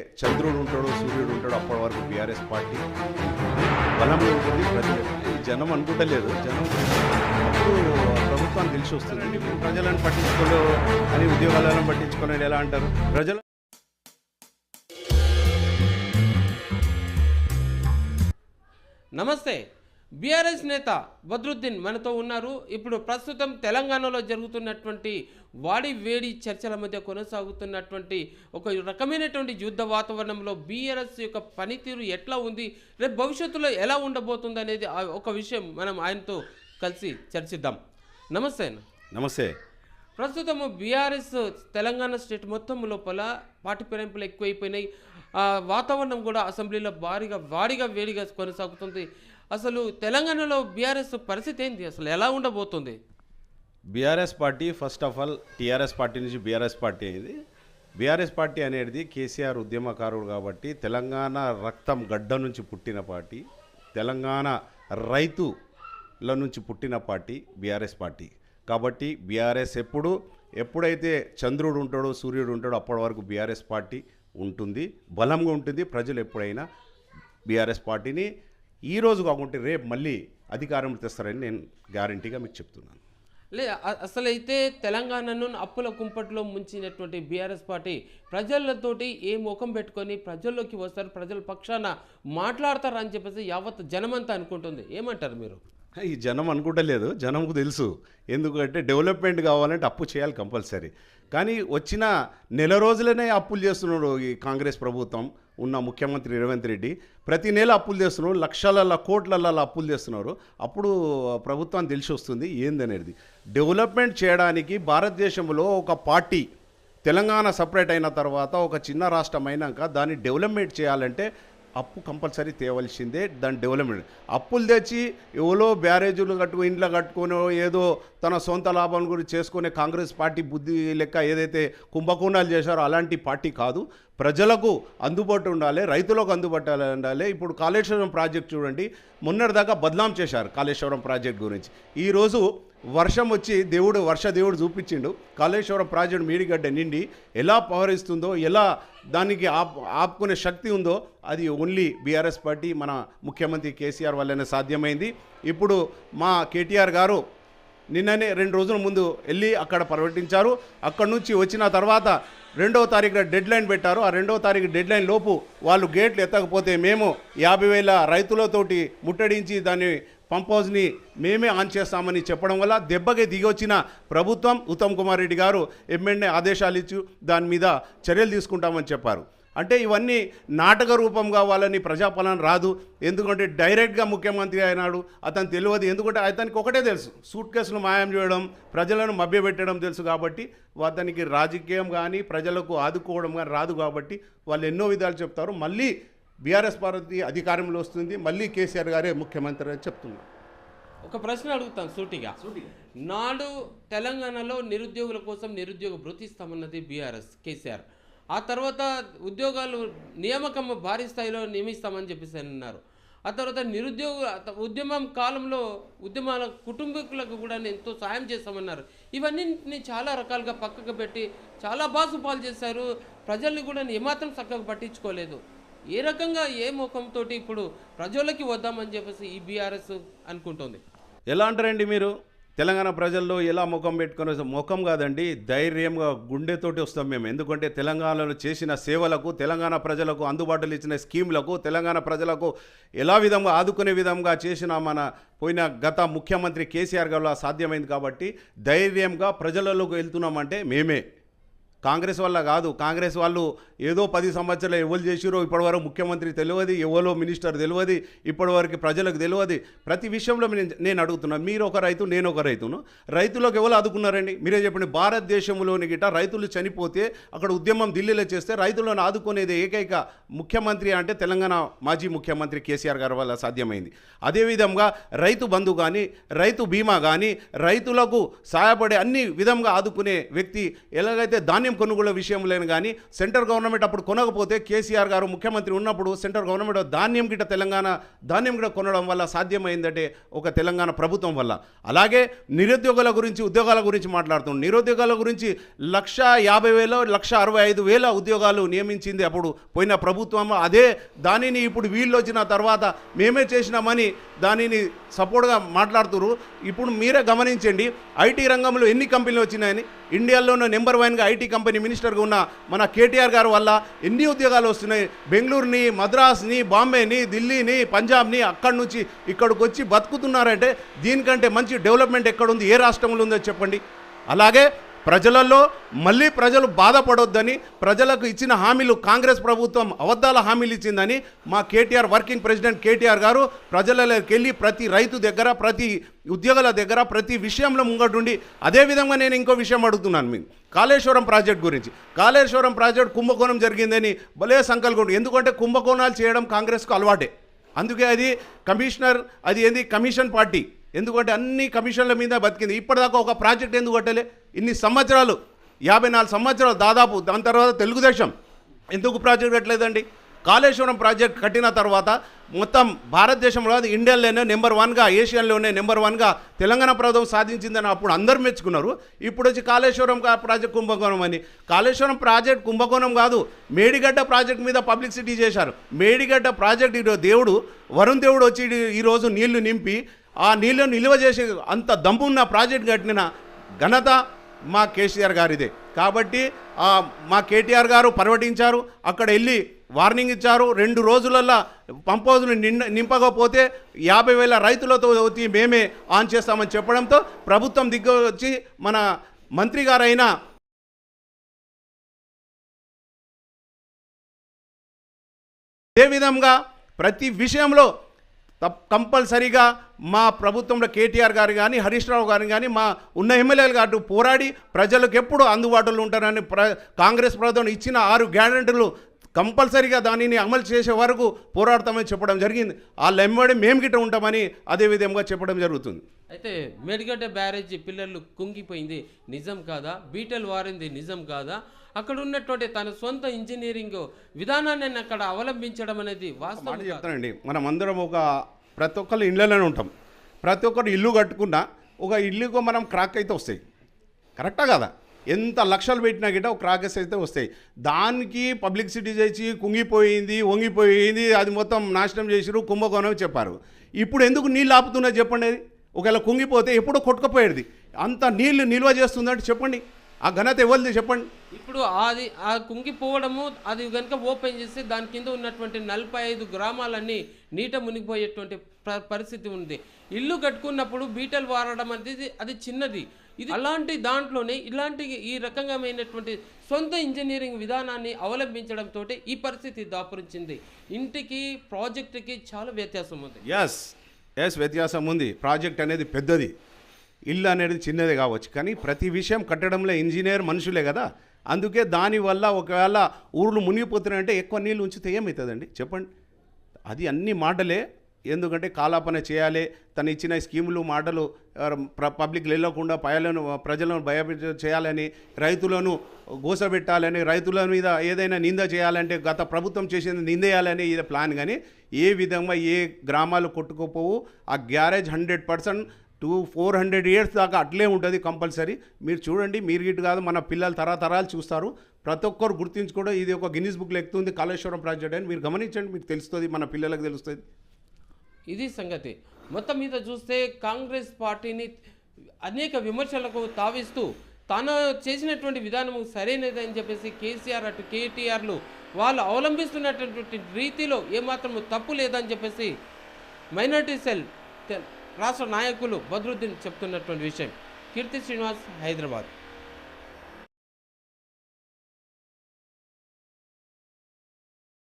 చంద్రుడు ఉంటాడు సూర్యుడు ఉంటాడు అప్పటి వరకు బీఆర్ఎస్ పార్టీ. బలంగా ఉంటుంది ప్రజలు జనం అనుకుంటలేదు. జనం అప్పుడు ప్రభుత్వాన్ని తెలిసి వస్తుంది. ప్రజలను పట్టించుకోలేదు అని ఉద్యోగాలను పట్టించుకోలేదు ఎలా అంటారు? ప్రజలు నమస్తే. బీఆర్ఎస్ నేత బద్రుద్దీన్ మనతో ఉన్నారు. ఇప్పుడు ప్రస్తుతం తెలంగాణలో జరుగుతున్నటువంటి వాడి వేడి చర్చల మధ్య కొనసాగుతున్నటువంటి ఒక రకమైనటువంటి యుద్ధ వాతావరణంలో బీఆర్ఎస్ యొక్క పనితీరు ఎట్లా ఉంది? రేపు భవిష్యత్తులో ఎలా ఉండబోతుంది అనేది ఒక విషయం మనం ఆయనతో కలిసి చర్చిద్దాం. నమస్తే నమస్తే. ప్రస్తుతం బీఆర్ఎస్ తెలంగాణ స్టేట్ మొత్తం లోపల పార్టీ పెరింపులు ఎక్కువైపోయినాయి. ఆ, వాతావరణం కూడా అసెంబ్లీలో భారీగా వాడిగా వేడిగా కొనసాగుతుంది. అసలు తెలంగాణలో బీఆర్ఎస్ పరిస్థితి ఏంటి అసలు ఎలా ఉండబోతుంది? BRS party first of all TRS party నుంచి బీఆర్ఎస్ పార్టీ అయింది. బీఆర్ఎస్ పార్టీ అనేది కేసీఆర్ ఉద్యమకారుడు కాబట్టి తెలంగాణ రక్తం గడ్డ నుంచి పుట్టిన పార్టీ తెలంగాణ రైతుల నుంచి పుట్టిన పార్టీ బీఆర్ఎస్ పార్టీ. కాబట్టి బీఆర్ఎస్ ఎప్పుడు ఎప్పుడైతే చంద్రుడు ఉంటాడో సూర్యుడు ఉంటాడో అప్పటి వరకు బీఆర్ఎస్ పార్టీ ఉంటుంది. బలంగా ఉంటుంది. ప్రజలు ఎప్పుడైనా బీఆర్ఎస్ పార్టీని ఈ రోజు కాకుంటే రేపు మళ్ళీ అధికారం తెస్తారని నేను గ్యారంటీగా మీకు చెప్తున్నాను. లే అసలైతే తెలంగాణను అప్పుల కుంపట్లో ముంచినటువంటి బీఆర్ఎస్ పార్టీ ప్రజలతోటి ఏ ముఖం పెట్టుకొని ప్రజల్లోకి వస్తారు ప్రజల పక్షాన మాట్లాడతారు అని చెప్పేసి యావత్ జనమంతా అనుకుంటుంది. ఏమంటారు మీరు? ఈ జనం అనుకుంటలేదు జనంకు తెలుసు. ఎందుకంటే డెవలప్మెంట్ కావాలంటే అప్పు చేయాలి కంపల్సరీ. కానీ వచ్చిన నెల రోజులనే అప్పులు చేస్తున్నాడు ఈ కాంగ్రెస్ ప్రభుత్వం. ఉన్న ముఖ్యమంత్రి రేవంత్ రెడ్డి. ప్రతి నెల అప్పులు చేస్తున్నారు లక్షల కోట్లలో అప్పులు చేస్తున్నారు అప్పుడు ప్రభుత్వం తెలిసి వస్తుంది ఏందనేది. డెవలప్మెంట్ చేయడానికి భారతదేశంలో ఒక పార్టీ తెలంగాణ సపరేట్ అయిన తర్వాత ఒక చిన్న రాష్ట్రం అయినాక దాన్ని డెవలప్మెంట్ చేయాలంటే అప్పు కంపల్సరీ తేవలసిందే దాని డెవలప్మెంట్ అప్పులు తెచ్చి ఎవరో బ్యారేజీలు కట్టుకో ఇంట్లో కట్టుకొని ఏదో తన సొంత లాభం గురించి చేసుకునే కాంగ్రెస్ పార్టీ బుద్ధి లెక్క ఏదైతే కుంభకోణాలు చేశారో అలాంటి పార్టీ కాదు. ప్రజలకు అందుబాటు ఉండాలి రైతులకు అందుబాటు ఉండాలి. ఇప్పుడు కాళేశ్వరం ప్రాజెక్ట్ చూడండి మొన్నటిదాకా బద్నాం చేశారు కాళేశ్వరం ప్రాజెక్ట్ గురించి. ఈరోజు వర్షం వచ్చి దేవుడు వర్ష దేవుడు చూపించిండు. కాళేశ్వరం ప్రాజెక్టు మీడిగడ్డ నిండి ఎలా పవరిస్తుందో ఎలా దానికి ఆప్ ఆపుకునే శక్తి ఉందో అది ఓన్లీ బీఆర్ఎస్ పార్టీ మన ముఖ్యమంత్రి కేసీఆర్ వల్లనే సాధ్యమైంది. ఇప్పుడు మా కేటీఆర్ గారు నిన్ననే రెండు రోజుల ముందు వెళ్ళి అక్కడ పర్యటించారు. అక్కడ నుంచి వచ్చిన తర్వాత రెండవ తారీఖున డెడ్ లైన్ పెట్టారు. ఆ రెండవ తారీఖు డెడ్ లైన్ లోపు వాళ్ళు గేట్లు ఎత్తకపోతే మేము యాభై వేల రైతులతోటి ముట్టడించి దాన్ని పంప్ హౌస్ని మేమే ఆన్ చేస్తామని చెప్పడం వల్ల దెబ్బకి దిగొచ్చిన ప్రభుత్వం ఉత్తమ్ కుమార్ రెడ్డి గారు ఎమ్మెల్యే ఆదేశాలు ఇచ్చి దాని మీద చర్యలు తీసుకుంటామని చెప్పారు. అంటే ఇవన్నీ నాటక రూపం కావాలని ప్రజాపాలన రాదు. ఎందుకంటే డైరెక్ట్గా ముఖ్యమంత్రి అయినాడు అతను తెలియదు. ఎందుకంటే అతనికి ఒకటే తెలుసు సూట్ కేసులు మాయం చేయడం ప్రజలను మభ్యపెట్టడం తెలుసు కాబట్టి అతనికి రాజకీయం కానీ ప్రజలకు ఆదుకోవడం కానీ రాదు కాబట్టి వాళ్ళు ఎన్నో విధాలు చెప్తారు. మళ్ళీ బీఆర్ఎస్ పార్టీ అధికారంలో వస్తుంది. మళ్ళీ కేసీఆర్ గారే ముఖ్యమంత్రి అని చెప్తున్నారు ఒక ప్రశ్న అడుగుతాను సూటిగా. నాడు తెలంగాణలో నిరుద్యోగుల కోసం నిరుద్యోగ భృతి ఇస్తామన్నది బీఆర్ఎస్ కేసీఆర్. ఆ తర్వాత ఉద్యోగాలు నియామకం భారీ స్థాయిలో నియమిస్తామని చెప్పేసి అని అన్నారు. ఆ తర్వాత నిరుద్యోగ ఉద్యమం కాలంలో ఉద్యమాల కుటుంబీకులకు కూడా ఎంతో సాయం చేస్తామన్నారు. ఇవన్నీ చాలా రకాలుగా పక్కకు పెట్టి చాలా బాసు పాలు చేశారు. ప్రజల్ని కూడా ఏమాత్రం చక్కగా పట్టించుకోలేదు. ఏ రకంగా ఏ ముఖంతో ఇప్పుడు ప్రజలకి వద్దామని చెప్పేసి ఈ బీఆర్ఎస్ అనుకుంటుంది? ఎలా అంటారండి మీరు? తెలంగాణ ప్రజల్లో ఎలా ముఖం పెట్టుకుని ముఖం కాదండి ధైర్యంగా గుండెతోటి వస్తాం మేము. ఎందుకంటే తెలంగాణలో చేసిన సేవలకు తెలంగాణ ప్రజలకు అందుబాటులో ఇచ్చిన స్కీమ్లకు తెలంగాణ ప్రజలకు ఎలా విధంగా ఆదుకునే విధంగా చేసిన మన పోయిన గత ముఖ్యమంత్రి కేసీఆర్ గారు సాధ్యమైంది కాబట్టి ధైర్యంగా ప్రజలలోకి వెళ్తున్నామంటే మేమే. కాంగ్రెస్ వల్ల కాదు. కాంగ్రెస్ వాళ్ళు ఏదో పది సంవత్సరాలు ఎవరు చేసిరో ఇప్పటివరకు ముఖ్యమంత్రి తెలియదు ఎవరో మినిస్టర్ తెలియదు ఇప్పటివరకు ప్రజలకు తెలియదు. ప్రతి విషయంలో నేను- నేను అడుగుతున్నాను మీరు ఒక రైతు నేను ఒక రైతును. రైతులకు ఎవరు ఆదుకున్నారండి? మీరే చెప్పండి భారతదేశంలోని గిట రైతులు చనిపోతే అక్కడ ఉద్యమం ఢిల్లీలో చేస్తే రైతులను ఆదుకునేది ఏకైక ముఖ్యమంత్రి అంటే తెలంగాణ మాజీ ముఖ్యమంత్రి కేసీఆర్ గారి వల్ల సాధ్యమైంది. అదేవిధంగా రైతు బంధు కానీ రైతు బీమా కానీ రైతులకు సహాయపడే అన్ని విధంగా ఆదుకునే వ్యక్తి ఎలాగైతే దాన్ని ధాన్యం కొనుగోలు విషయంలోనే కానీ సెంట్రల్ గవర్నమెంట్ అప్పుడు కొనకపోతే కేసీఆర్ గారు ముఖ్యమంత్రి ఉన్నప్పుడు సెంట్రల్ గవర్నమెంట్ ధాన్యం గిట్ట తెలంగాణ ధాన్యం గిట్ట కొనడం వల్ల సాధ్యమైందంటే ఒక తెలంగాణ ప్రభుత్వం వల్ల. అలాగే నిరుద్యోగుల గురించి ఉద్యోగాల గురించి మాట్లాడుతున్నాం. నిరుద్యోగాల గురించి లక్ష యాభై వేల లక్ష అరవై ఐదు వేల ఉద్యోగాలు నియమించింది అప్పుడు పోయిన ప్రభుత్వం. అదే దానిని ఇప్పుడు వీళ్ళు వచ్చిన తర్వాత మేమే చేసినామని దానిని సపోర్ట్గా మాట్లాడుతున్నారు ఇప్పుడు మీరే గమనించండి ఐటీ రంగంలో ఎన్ని కంపెనీలు వచ్చినాయని? ఇండియాలోనే నెంబర్ వన్గా ఐటీ కంపెనీ మినిస్టర్గా ఉన్న మన కేటీఆర్ గారు వల్ల ఎన్ని ఉద్యోగాలు వస్తున్నాయి? బెంగళూరుని మద్రాస్ని బాంబేని ఢిల్లీని పంజాబ్ని అక్కడి నుంచి ఇక్కడికి వచ్చి బతుకుతున్నారంటే దీనికంటే మంచి డెవలప్మెంట్ ఎక్కడుంది? ఏ రాష్ట్రంలో ఉందో చెప్పండి. అలాగే ప్రజలలో మళ్ళీ ప్రజలు బాధపడొద్దని ప్రజలకు ఇచ్చిన హామీలు కాంగ్రెస్ ప్రభుత్వం అబద్ధాల హామీలు ఇచ్చిందని మా కేటీఆర్ వర్కింగ్ ప్రెసిడెంట్ కేటీఆర్ గారు ప్రజలకి వెళ్ళి ప్రతి రైతు దగ్గర ప్రతి ఉద్యోగుల దగ్గర ప్రతి విషయంలో ముంగటుండి అదేవిధంగా నేను ఇంకో విషయం అడుగుతున్నాను మీకు. కాళేశ్వరం ప్రాజెక్ట్ గురించి. కాళేశ్వరం ప్రాజెక్ట్ కుంభకోణం జరిగిందని భలే సంకల్పం ఎందుకంటే కుంభకోణాలు చేయడం కాంగ్రెస్కు అలవాటే. అందుకే అది కమిషనర్ అది ఏంది? Commission party. ఎందుకంటే అన్ని కమిషన్ల మీద బతికింది. ఇప్పటిదాకా ఒక ప్రాజెక్ట్ ఎందుకు కట్టలే? ఇన్ని సంవత్సరాలు యాభై నాలుగు సంవత్సరాలు దాదాపు దాని తర్వాత తెలుగుదేశం. ఎందుకు ప్రాజెక్ట్ కట్టలేదండి కాళేశ్వరం ప్రాజెక్ట్ కట్టిన తర్వాత మొత్తం భారతదేశంలో అది ఇండియాలోనే నెంబర్ వన్గా ఏషియాలోనే నెంబర్ వన్గా తెలంగాణ ప్రభుత్వం సాధించిందని అప్పుడు అందరు మెచ్చుకున్నారు. ఇప్పుడు వచ్చి కాళేశ్వరం ప్రాజెక్ట్ కుంభకోణం అని. కాళేశ్వరం ప్రాజెక్ట్ కుంభకోణం కాదు మేడిగడ్డ ప్రాజెక్ట్ మీద పబ్లిసిటీ చేశారు. మేడిగడ్డ ప్రాజెక్ట్ ఈరోజు దేవుడు వరుణ్ దేవుడు వచ్చి ఈరోజు నీళ్ళు నింపి ఆ నీళ్ళను నిల్వ చేసి అంత దమ్మున్న ప్రాజెక్ట్ కట్టిన ఘనత మా కేసీఆర్ గారిదే. కాబట్టి మా కేటీఆర్ గారు పర్యటించారు. అక్కడ వెళ్ళి వార్నింగ్ ఇచ్చారు. రెండు రోజులల్లా పంప్ నిండ నింపకపోతే యాభై వేల రైతులతో వచ్చి మేమే ఆన్ చేస్తామని చెప్పడంతో ప్రభుత్వం దిగ్గ వచ్చి మన మంత్రి గారైన అదేవిధంగా ప్రతి విషయంలో కంపల్సరీగా మా ప్రభుత్వంలో కేటీఆర్ గారు కానీ హరీష్ రావు గారు కానీ మా ఉన్న ఎమ్మెల్యేలు గారు పోరాడి ప్రజలకు ఎప్పుడు అందుబాటులో ఉంటారని ప్ర కాంగ్రెస్ ప్రభుత్వం ఇచ్చిన ఆరు గ్యారంటీలు కంపల్సరీగా దానిని అమలు చేసే వరకు పోరాడతామని చెప్పడం జరిగింది. వాళ్ళ ఎమ్మడి మేము గిట్ట ఉంటామని అదే విధంగా చెప్పడం జరుగుతుంది. అయితే మేడిగడ్డ బ్యారేజీ పిల్లలు కుంగిపోయింది. నిజం కాదా? బీటల్ వారింది నిజం కాదా? అక్కడ ఉన్నటువంటి తన సొంత ఇంజనీరింగ్ విధానాన్ని అక్కడ అవలంబించడం అనేది వాస్తవం చెప్తానండి. మనం అందరం ఒక ప్రతి ఒక్కరు ఇళ్ళలోనే ఉంటాం. ప్రతి ఒక్కరు ఇల్లు కట్టుకున్నా ఒక ఇల్లుకు మనం క్రాక్ అయితే వస్తాయి. కరెక్టా కదా? ఎంత లక్షలు పెట్టినా గిట్ట ఒక క్రాకెస్ అయితే వస్తాయి. దానికి పబ్లిసిటీ చేసి కుంగిపోయింది వంగిపోయింది అది మొత్తం నాశనం చేసిరు కుంభకోణం చెప్పారు. ఇప్పుడు ఎందుకు నీళ్ళు ఆపుతున్నా చెప్పండి? ఒకవేళ కుంగిపోతే ఎప్పుడో కొట్టుకుపోయేది. అంత నీళ్ళు నిల్వ చేస్తుందంటే చెప్పండి. ఆ ఘనత ఎవరిది చెప్పండి? ఇప్పుడు అది ఆ కుంగిపోవడము అది కనుక ఓపెన్ చేస్తే దాని కింద ఉన్నటువంటి నలభై ఐదు గ్రామాలన్నీ నీట మునిగిపోయేటువంటి పరిస్థితి ఉంది. ఇల్లు కట్టుకున్నప్పుడు బీటలు వారడం అనేది అది చిన్నది. ఇది అలాంటి దాంట్లోనే ఇలాంటి ఈ రకంగామైనటువంటి సొంత ఇంజనీరింగ్ విధానాన్ని అవలంబించడంతో ఈ పరిస్థితి దాపురించింది. ఇంటికి ప్రాజెక్టుకి చాలా వ్యత్యాసం ఉంది. ఎస్ ఎస్ వ్యత్యాసం ఉంది. ప్రాజెక్ట్ అనేది పెద్దది. ఇల్లు అనేది చిన్నది కావచ్చు. కానీ ప్రతి విషయం కట్టడంలో ఇంజనీర్ మనుషులే కదా. అందుకే దానివల్ల ఒకవేళ ఊర్లు మునిగిపోతున్నాయంటే ఎక్కువ నీళ్ళు ఉంచితే ఏమవుతుందండి చెప్పండి. అది అన్ని మాటలే. ఎందుకంటే కాలాపన చేయాలి. తను ఇచ్చిన స్కీములు మాటలు ప్ర పబ్లిక్ వెళ్ళకుండా పయలను ప్రజలను భయపెట్ట చేయాలని రైతులను గోసబెట్టాలని రైతుల మీద ఏదైనా నింద చేయాలంటే గత ప్రభుత్వం చేసింది నిందేయాలని ఇది ప్లాన్. కానీ ఏ విధంగా ఏ గ్రామాలు కొట్టుకోపోవు ఆ barrage hundred percent to four hundred years దాకా అట్లే ఉంటుంది కంపల్సరీ. మీరు చూడండి మీరు ఇటు కాదు మన పిల్లలు తరతరాలు చూస్తారు. ప్రతి ఒక్కరు గుర్తించుకోవడం ఇది ఒక గిన్నీస్ బుక్లో ఎక్కుతుంది కాళేశ్వరం ప్రాజెక్ట్ అని. మీరు గమనించండి మీకు తెలుస్తుంది మన పిల్లలకు తెలుస్తుంది. ఇది సంగతి. మొత్తం మీద చూస్తే కాంగ్రెస్ పార్టీని అనేక విమర్శలకు తావిస్తూ తాను చేసినటువంటి విధానము సరైనదని చెప్పేసి కేసీఆర్ అటు కేటీఆర్లు వాళ్ళు అవలంబిస్తున్నటువంటి రీతిలో ఏమాత్రం తప్పు లేదని చెప్పేసి మైనార్టీ సెల్ రాష్ట్ర నాయకులు బద్రుద్దీన్ చెప్తున్నటువంటి విషయం. కీర్తి శ్రీనివాస్ హైదరాబాద్.